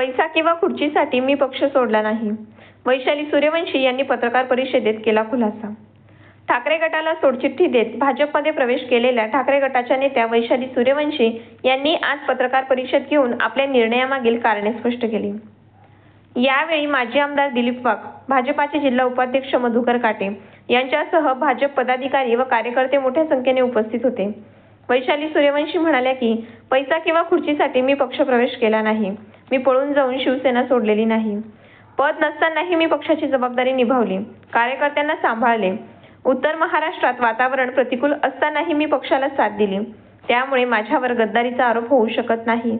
पैसा किंवा खुर्चीसाठी मी पक्ष सोडला नाही. वैशाली सूर्यवंशी यांनी पत्रकार परिषदेत केला खुलासा. ठाकरे गटाला सोडचिठ्ठी देत भाजपमध्ये प्रवेश केलेल्या ठाकरे गटाच्या नेत्या वैशाली सूर्यवंशी यांनी आज पत्रकार परिषद घेऊन आपल्या निर्णयामागील कारणे स्पष्ट केली. यावेळी माजी आमदार दिलीप वाघ भाजपाचे जिल्हा उपाध्यक्ष मधुकर काटे यांच्यासह भाजप पदाधिकारी व कार्यकर्ते मोठ्या संख्येने उपस्थित होते. वैशाली सूर्यवंशी म्हणाल्या की पैसा किंवा खुर्चीसाठी मी पक्षप्रवेश केला नाही. मी पळून जाऊन शिवसेना सोडलेली नाही. पद नसतानाही मी पक्षाची जबाबदारी निभावली. कार्यकर्त्यांना सांभाळले. उत्तर महाराष्ट्रात वातावरण प्रतिकूल असतानाही मी पक्षाला साथ दिली. त्यामुळे माझ्यावर गद्दारीचा आरोप होऊ शकत नाही.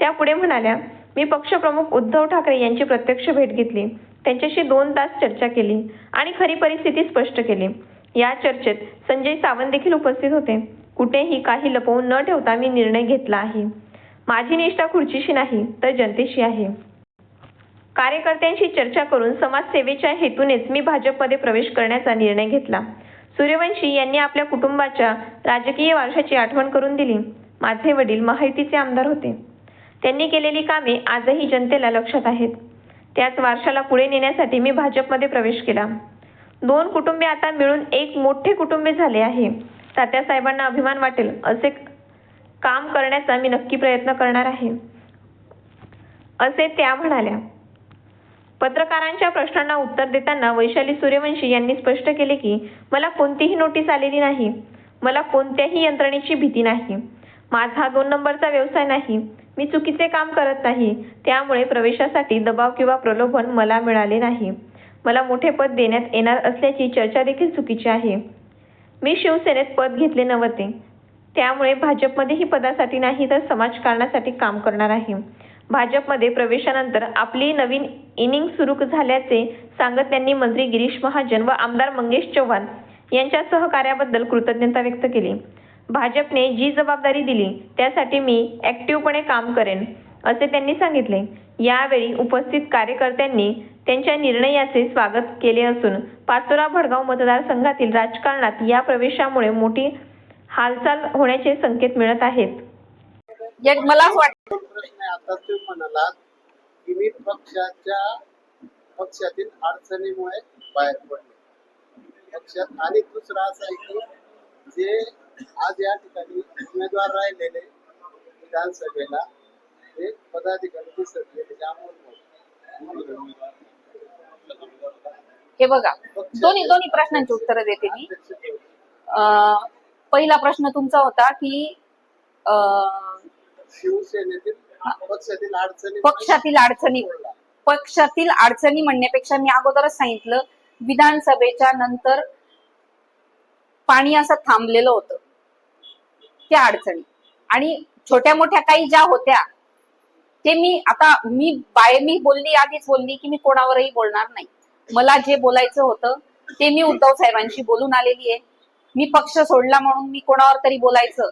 त्या पुढे म्हणाल्या मी पक्षप्रमुख उद्धव ठाकरे यांची प्रत्यक्ष भेट घेतली. त्यांच्याशी दोन तास चर्चा केली आणि खरी परिस्थिती स्पष्ट केली. या चर्चेत संजय सावंत देखील उपस्थित होते. कुठेही काही लपवून न ठेवता मी निर्णय घेतला आहे. माझी निष्ठा खुर्चीशी नाही तर जनतेशी आहे. कार्यकर्त्यांशी चर्चा करून समाजसेवेच्या हेतूनेच मी भाजपमध्ये प्रवेश करण्याचा निर्णय घेतला. सूर्यवंशी यांनी आपल्या कुटुंबाच्या राजकीय वारशाची आठवण करून दिली. माझे वडील महायुतीचे आमदार होते. त्यांनी केलेली कामे आजही जनतेला लक्षात आहेत. त्याच वारशाला पुढे नेण्यासाठी मी भाजपमध्ये प्रवेश केला. दोन कुटुंबे आता मिळून एक मोठे कुटुंबे झाले आहे. तात्यासाहेबांना अभिमान वाटेल असे काम करण्याचा मी नक्की प्रयत्न करणार आहे. असे त्या म्हणाल्या. पत्रकारांच्या प्रश्नांना उत्तर देताना वैशाली सूर्यवंशी यांनी स्पष्ट केले की मला कोणतीही नोटीस आलेली नाही. मला कोणत्याही यंत्रणेची भीती नाही. माझा दोन नंबरचा व्यवसाय नाही. मी चुकीचे काम करत नाही. त्यामुळे प्रवेशासाठी दबाव किंवा प्रलोभन मला मिळाले नाही. मला मोठे पद देण्यात येणार असल्याची चर्चा देखील चुकीची आहे. मी शिवसेनेत पद घेतले नव्हते. त्यामुळे भाजपमध्येही पदासाठी नाही तर समाजकारणासाठी काम करणार आहे. भाजपमध्ये प्रवेशानंतर आपली नवीन इनिंग सुरू झाल्याचे सांगत त्यांनी मंत्री गिरीश महाजन व आमदार मंगेश चव्हाण यांच्या सहकार्याबद्दल कृतज्ञता व्यक्त केली. भाजपने जी जबाबदारी दिली त्यासाठी मी ऍक्टिव्हपणे काम करेन असे त्यांनी सांगितले. यावेळी उपस्थित कार्यकर्त्यांनी त्यांच्या निर्णयाचे स्वागत केले असून पाचोरा भडगाव मतदारसंघातील राजकारणात या प्रवेशामुळे मोठी हालचाल होण्याचे संकेत मिळत आहेत. एक मला असं वाटतं प्रश्न आहे आता तुम्ही म्हणालात की मी पक्षाच्या पक्षातील अडचणीमुळे बाहेर पडले. पक्षात आणि दुसरं असं आहे की जे आज या ठिकाणी उमेदवार राहिलेले विधानसभेला ते पदाधिकारी विसरले म्हणजे अमोल हे बघा दोन्ही दोन्ही प्रश्नांची उत्तरं देते मी. अं, पहिला प्रश्न तुमचा होता की अं, शिवसेनेतील पक्षातील अडचणी पक्षातील अडचणी पक्षातील अडचणी म्हणण्यापेक्षा मी अगोदरच सांगितलं विधानसभेच्या नंतर पाणी असं थांबलेलं होतं. त्या अडचणी. आणि छोट्या मोठ्या काही ज्या होत्या ते मी आता मी बाय मी बोलली आधीच बोलली की मी कोणावरही बोलणार नाही. मला जे बोलायचं होतं ते मी उद्धव साहेबांशी बोलून आलेली आहे. मी पक्ष सोडला म्हणून मी कोणावर तरी बोलायचं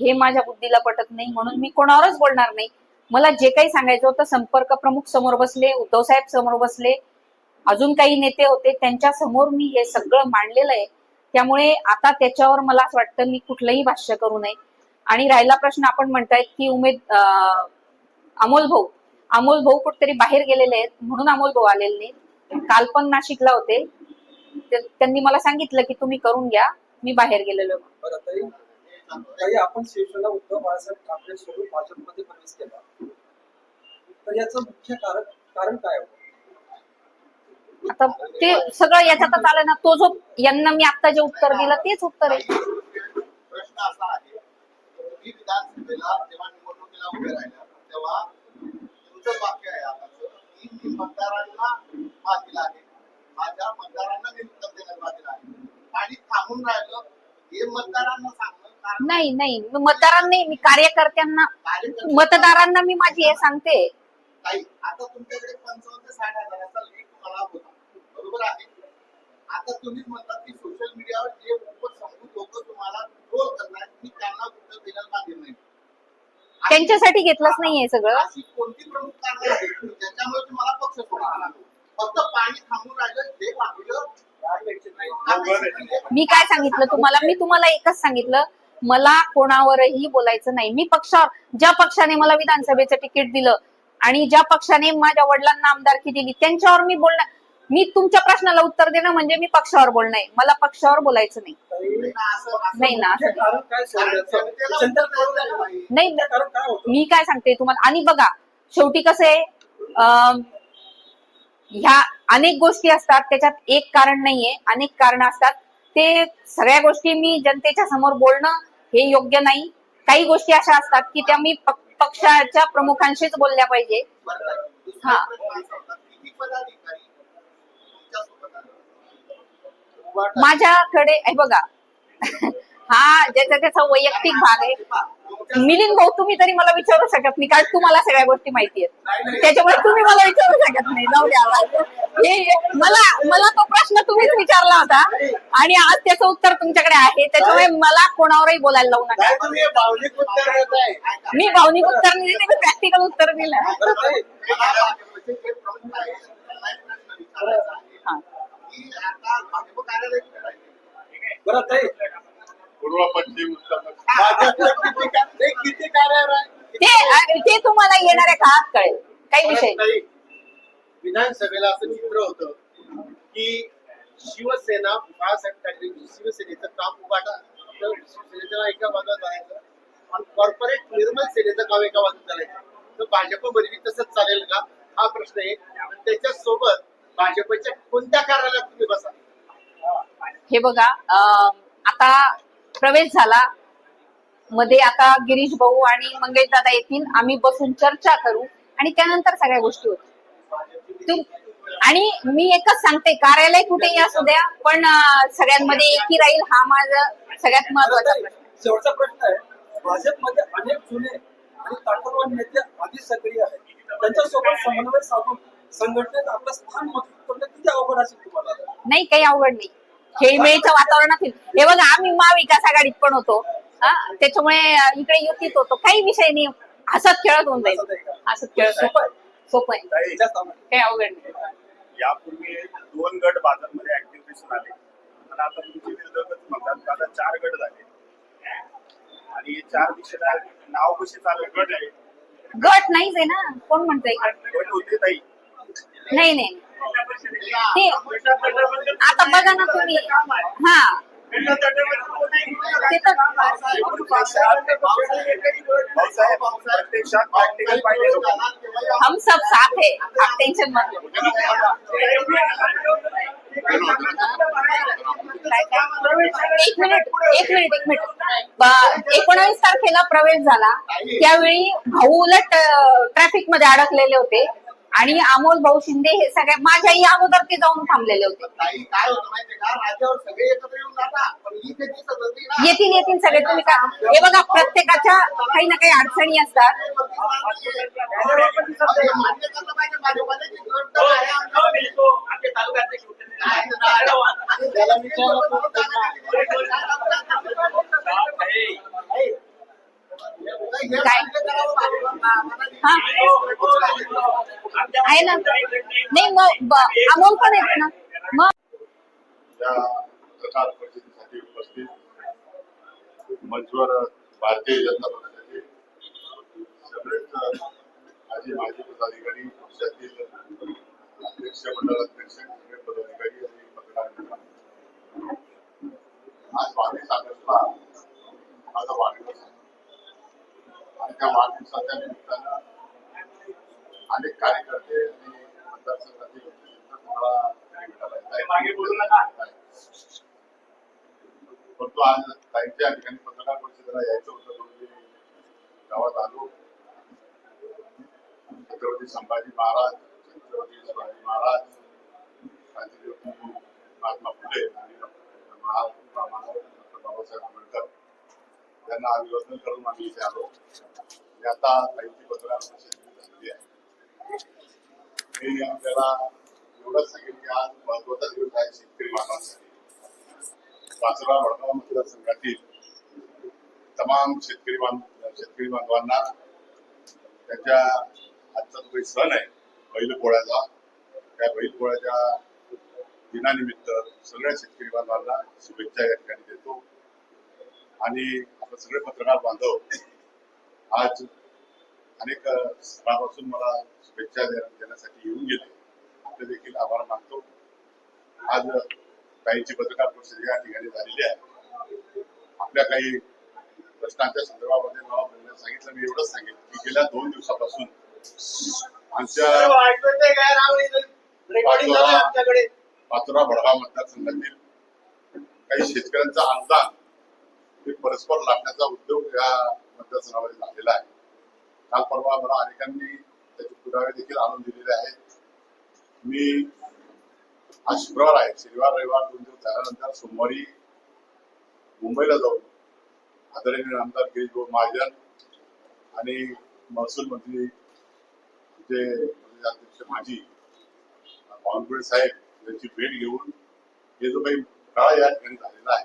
हे माझ्या बुद्धीला पटत नाही म्हणून मी कोणावरच बोलणार नाही. मला जे काही सांगायचं होतं संपर्क प्रमुख समोर बसले उद्धव साहेब समोर बसले अजून काही नेते होते त्यांच्यासमोर मी हे सगळं मांडलेलं आहे. त्यामुळे आता त्याच्यावर मला असं वाटतं मी कुठलंही भाष्य करू नये. आणि राहिला प्रश्न आपण म्हणतायत की उमेद अं, अमोल भाऊ. अमोल भाऊ कुठेतरी बाहेर गेलेले आहेत म्हणून अमोल भाऊ आलेले नाहीत. काल पण नाशिकला होते. त्यांनी मला सांगितलं की तुम्ही करून घ्या मी बाहेर गेलेलो. आपण शिवसेना उद्धव बाळासाहेब ठाकरे सोडून भाजपमध्ये प्रवेश केला. तर याचं मुख्य कारण कारण काय होतं? आता ते सगळं याच्यातच आलं ना तो जो यांना मी आता जे उत्तर दिलं तेच उत्तर आहे. प्रश्न असा आहे तुम्ही तेव्हा तुमचं वाक्य आहे की मी मतदारांना आहे माझ्या मतदारांना मी उत्तर बांधील आहे आणि थांबून राहिलं हे मतदारांना सांगणं कारण नाही नाही. मी मतदारांनी मी कार्यकर्त्यांना कार्यकर्ते- मतदारांना मी माझी हे सांगते. काही आता तुमच्याकडे पंचावन्न ते साठ हजाराचा लीड तुम्हाला होता बरोबर आहे? आता तुम्हीच म्हणतात की सोशल मीडियावर जे उपसंभूत लोक तुम्हाला ट्रोल करणार मी त्यांना उत्तर देण्यास बांधील नाही. त्यांच्यासाठी घेतलंच नाहीये सगळं. अशी कोणती प्रमुख कारणे आहेत की ज्याच्यामुळे तुम्हाला पक्ष सोडावा लागतो फक्त पाणी थांबून राहिलं वाटलं मी काय सांगितलं तुम्हाला? मी तुम्हाला एकच सांगितलं. मला कोणावरही बोलायचं नाही. मी पक्षावर ज्या पक्षाने मला विधानसभेचं तिकीट दिलं आणि ज्या पक्षाने माझ्या वडिलांना आमदारकी दिली त्यांच्यावर मी बोलणार मी तुमच्या प्रश्नाला उत्तर देणं म्हणजे मी पक्षावर बोलणं आहे. मला पक्षावर बोलायचं नाही. नाही ना नाही. मी काय सांगते तुम्हाला? आणि बघा शेवटी कसं आहे ह्या अनेक गोष्टी असतात त्याच्यात एक कारण नाहीये. अनेक कारण असतात. ते सगळ्या गोष्टी मी जनतेच्या समोर बोलणं हे योग्य नाही. काही गोष्टी अशा असतात की त्या मी पक- पक्षाच्या प्रमुखांशीच बोलल्या पाहिजे. हा. किती पदाधिकारी तुमच्यासोबत आले? उभाटा- माझ्याकडे हे बघा. हा ज्याचा त्याचा वैयक्तिक भाग आहे. मिलिंद भाऊ तुम्ही तरी मला विचारू शकत नाही कारण तुम्हाला सगळ्या गोष्टी माहिती आहेत. त्याच्यामुळे तुम्ही मला विचारू शकत नाही. जाऊ द्या. हे मला मला तो प्रश्न तुम्हीच विचारला होता. आणि आज त्याचं उत्तर तुमच्याकडे आहे. त्याच्यामुळे मला कोणावरही बोलायला लावू नका. मी भावनिक उत्तर नाही देते मी प्रॅक्टिकल उत्तर दिलं. बरं ताई. की भाजप पूर्व पश्चिम उत्तर भाजपचं किती का- ते किती कार्यालय आहे? ते ते तुम्हाला येणाऱ्या काळात कळेल काही विषय नाही. विधानसभेला असं चित्र होतं की शिवसेना बाळासाहेब ठाकरेंची शिवसेनेचं काम उभाटा तर शिवसेनेचं एका बाजूला जायचं आणि कॉर्पोरेट निर्मल सेनेचं काम एका बाजूला चालायचं तर भाजपमध्ये तसंच चालेल का हा प्रश्न आहे आणि त्याच्यासोबत भाजपच्या कोणत्या कार्यालयात तुम्ही बसा? हे बघा आता प्रवेश झाला. मध्ये आता गिरीश भाऊ आणि मंगेश दादा येतील. आम्ही बसून चर्चा करू. आणि त्यानंतर सगळ्या गोष्टी होतील. तुम- आणि मी एकच सांगते कार्यालय कुठेही असू द्या पण सगळ्यांमध्ये एकी राहील हा माझा सगळ्यात महत्त्वाचा प्रश्न. शेवटचा प्रश्न आहे. भाजपमध्ये अनेक जुने आणि ताकदवान नेते आधी सक्रिय आहेत. त्यांच्यासोबत समन्वय साधून संघटनेत आपलं स्थान मजबूत करणं किती अवघड असेल तुम्हाला नाही काही अवघड नाही. खेळमेळीच्या वातावरणात होईल. हे बघा आम्ही महाविकास आघाडीत पण होतो. हा? त्याच्यामुळे इकडे युतीत होतो. काही विषय नाही. हसत खेळत होऊन जाईल. हसत खेळत. सोपं आहे. सोपं. काही अवघड नाही. यापूर्वी दोन गट बाजारमध्ये ऍक्टिव्ह दिसून आले. आणि आता तुमचे विरोधकच म्हणतात का आता चार गट झाले. आणि हे चार दिशेला नाव कसे चालू गट आहे. गट नाहीच आहे ना. कोण म्हणतंय? गट गट होते ताई. नाही नाही. ते आता बघा ना तुम्ही. हा. ते तर हम सब साथ है आप मत लो. एक मिनिट एक मिनिट एक मिनिट एकोणावीस तारखेला प्रवेश झाला. त्यावेळी भाऊ उलट ट्रॅफिकमध्ये अडकलेले होते. आणि अमोल भाऊ शिंदे हे सगळ्या माझ्याही अगोदर ते जाऊन थांबलेले होते. सगळे येतील येतील सगळे. तुम्ही का हे बघा प्रत्येकाच्या काही ना काही अडचणी असतात हे मान्य केलं पाहिजे भाजपने की गट तर आहे आणि त्याला विचारलं कोण काय? हा आहे ना नाही मग ब- अमोल पण आहेत ना? मग? या परिषदेसाठी उपस्थित मंचवर भारतीय जनता पक्षाचे सगळेच माजी माजी पदाधिकारी पक्षातील अध्यक्ष मंडळ अध्यक्ष सगळे पदाधिकारी आणि पत्रकार आज बावीस ऑगस्टला माझा वाढदिवस आहे. आणि त्या वाढदिवसाच्या निमित्तानं अनेक कार्यकर्ते आणि मतदारसंघातील लोकसंख्या तुम्हाला घरी भेटायला येत आहेत. परंतु आज ताईंच्या ठिकाणी पत्रकार परिषदेला यायचं होतं म्हणून मी गावात आलो छत्रपती संभाजी महाराज छत्रपती शिवाजी महाराज क्रांतिज्योती महात्मा फुले आणि डॉक्टर महात्मा डॉक्टर बाबासाहेब आंबेडकर यांना अभिवादन करून आम्ही इथे आलो आणि आता ताईंची पत्रकार परिषद झालेली आहे मी आपल्याला एवढंच सांगेन की आज महत्त्वाचा दिवस आहे शेतकरी बांधवांसाठी पाचोरा वडगाव मतदारसंघातील तमाम शेतकरी बांध शेतकरी बांधवांना त्यांच्या आजचा जो काही सण आहे बैलपोळ्याचा त्या बैल पोळ्याच्या दिनानिमित्त सगळ्या शेतकरी बांधवांना शुभेच्छा या ठिकाणी देतो आणि आपण सगळे पत्रकार बांधव आज अनेक अ, स्थळापासून मला शुभेच्छा देण्यासाठी येऊन गेले. आपले देखील आभार मानतो. आज काहींची पत्रकार परिषद या ठिकाणी झालेली आहे. आपल्या काही प्रश्नांच्या संदर्भामध्ये मला बोलण्यास सांगितलं मी एवढंच सांगेन की गेल्या दोन दिवसापासून आमच्या पाचोरा भडगाव मतदारसंघातील काही शेतकऱ्यांचं अनुदान हे परस्पर लाटण्याचा उद्योग या मतदारसंघामध्ये झालेला आहे. काल परवा मला अनेकांनी त्याचे पुरावे देखील आणून दिलेले आहेत. मी आज शुक्रवार आहे. शनिवार रविवार दोन दिवस झाल्यानंतर सोमवारी मुंबईला जाऊन आदरणीय आमदार गिरीश भाऊ महाजन आणि महसूल मंत्री आमचे अध्यक्ष माजी बावनकुळे साहेब यांची भेट घेऊन हे जो काही काळ या ठिकाणी झालेला आहे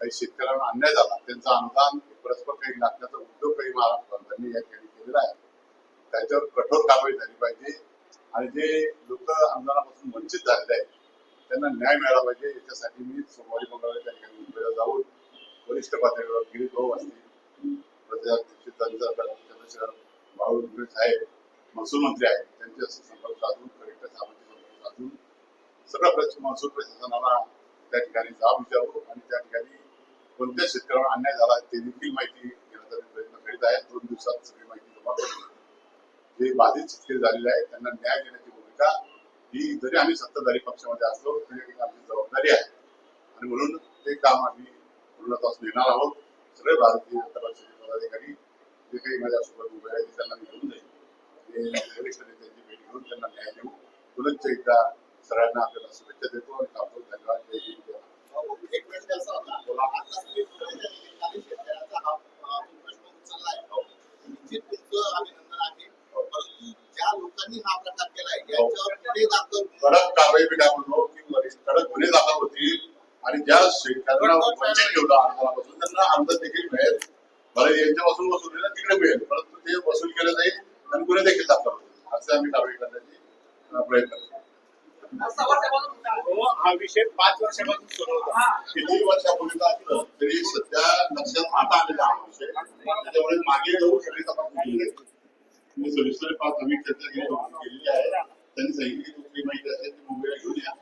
काही शेतकऱ्यांना अन्याय झाला त्यांचं अनुदान परस्पर काही लागण्याचा उद्योग काही महाराष्ट्र या ठिकाणी केलेला आहे. त्याच्यावर कठोर कारवाई झाली पाहिजे आणि जे वंचित झालेले आहेत त्यांना न्याय मिळाला पाहिजे. याच्यासाठी मी सोमवारी मंगळवारी त्या ठिकाणी मुंबईला जाऊन वरिष्ठ पातळीवर गिरीश भाऊ असतील प्रदेशाध्यक्ष चंद्रशेखर चंद्रशेखर बाळू साहेब महसूल मंत्री आहेत. त्यांच्याशी संपर्क साधून कलेक्टर साहेबांशी संपर्क साधून सगळ्या प्रश्न महसूल प्रशासनाला त्या ठिकाणी जाब विचारू आणि त्या ठिकाणी कोणत्या शेतकऱ्यांना अन्याय झाला ते देखील माहिती घेण्याचा प्रयत्न करीत आहे. दोन दिवसात सगळी माहिती जमा करून जे बाधित शेतकरी झालेले आहेत त्यांना न्याय देण्याची भूमिका ही जरी आम्ही सत्ताधारी पक्षामध्ये असलो तरी आमची जबाबदारी आहे. आणि म्हणून ते काम आम्ही पूर्णत्वास नेणार आहोत. सगळे भारतीय जनता पक्षाचे पदाधिकारी जे काही माझ्यासोबत उभे आहेत त्यांना मी घेऊन जाईल ते वरिष्ठ नेत्यांची भेट घेऊन त्यांना न्याय देऊ. पुनश्च एकदा सगळ्यांना आपल्याला शुभेच्छा देतो आणि कापतो धन्यवाद जय हिंद जय एक प्रश्न असा होता अभिनंदन आहे. परंतु ज्या लोकांनी हा प्रकार केलाय यांच्यावर पुढे दाखल कडक कारवाई मी काय म्हणतो की वरिष्ठ कडक गुन्हे दाखल होतील आणि ज्या शेतकऱ्यांना वंचित ठेवलं अनुदानापासून त्यांना अनुदान देखील मिळेल. बरं यांच्यापासून वसूल केलं तिकडे मिळेल. परंतु ते वसूल केलं जाईल आणि गुन्हे देखील दाखल होतील. असं आम्ही कारवाई करण्याची प्रयत्न करू हो, हा विषय पाच वर्षापासून सुरू होता. किती वर्षापूर्वीचा असलं तरी सध्या लक्षात आता आलेला हा विषय. त्याच्यामुळे मागे जाऊन सगळी तपासणी. मी सविस्तर पाच आम्ही चर्चा केली केलेली आहे त्यांनी सांगितलं की तुम्ही माहिती असेल ती मुंबईला घेऊन या.